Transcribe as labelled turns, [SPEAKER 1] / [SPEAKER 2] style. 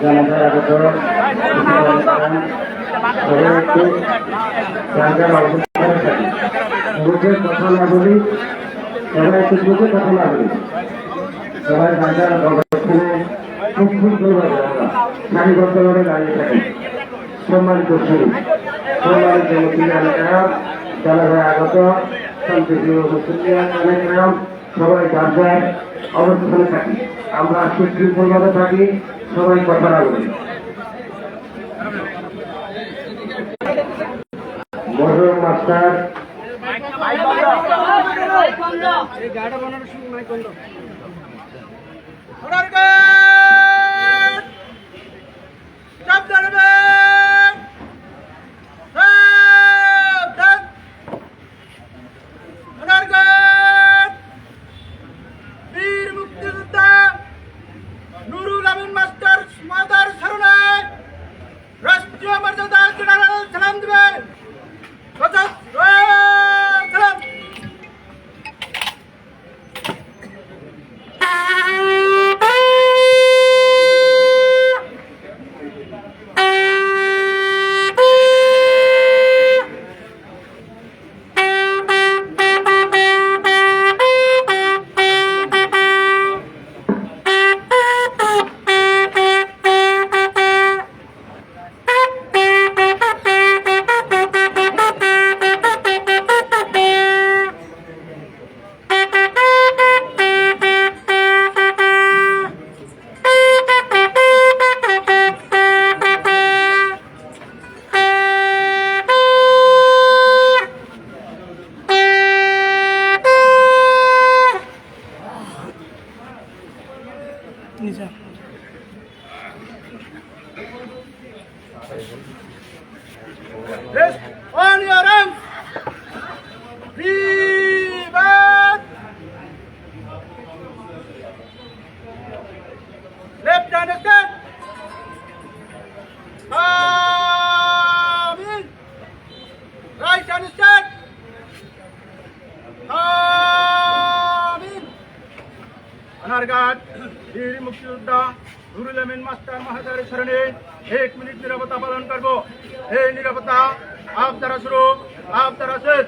[SPEAKER 1] জানাজার আগত জায়গার অবস্থানে বুঝে কথা না বলি সবাই একটু বুঝে কথা না বলি সবাই জায়গার অবস্থানে খুব সুন্দরভাবে আমরা সারিবদ্ধভাবে দাঁড়িয়ে থাকি সম্মানিত শুরু জানাজার আগত শান্তিপ্রিয় মুসলিম সবাই যার যার অবস্থানে থাকি। আমরা সুশৃঙ্খলভাবে থাকি, সবাই কথা না বলি। মরহুম মাস্টার
[SPEAKER 2] বীর যা Let's আনারঘাট বীর মুক্তিযোদ্ধা নুরুল আমিন মাস্টার মাহাতার স্মরণে এক মিনিট নিরাপত্তা পালন করব। এই নিরাপত্তা আপ দ্বারা শুরু, আপ শেষ।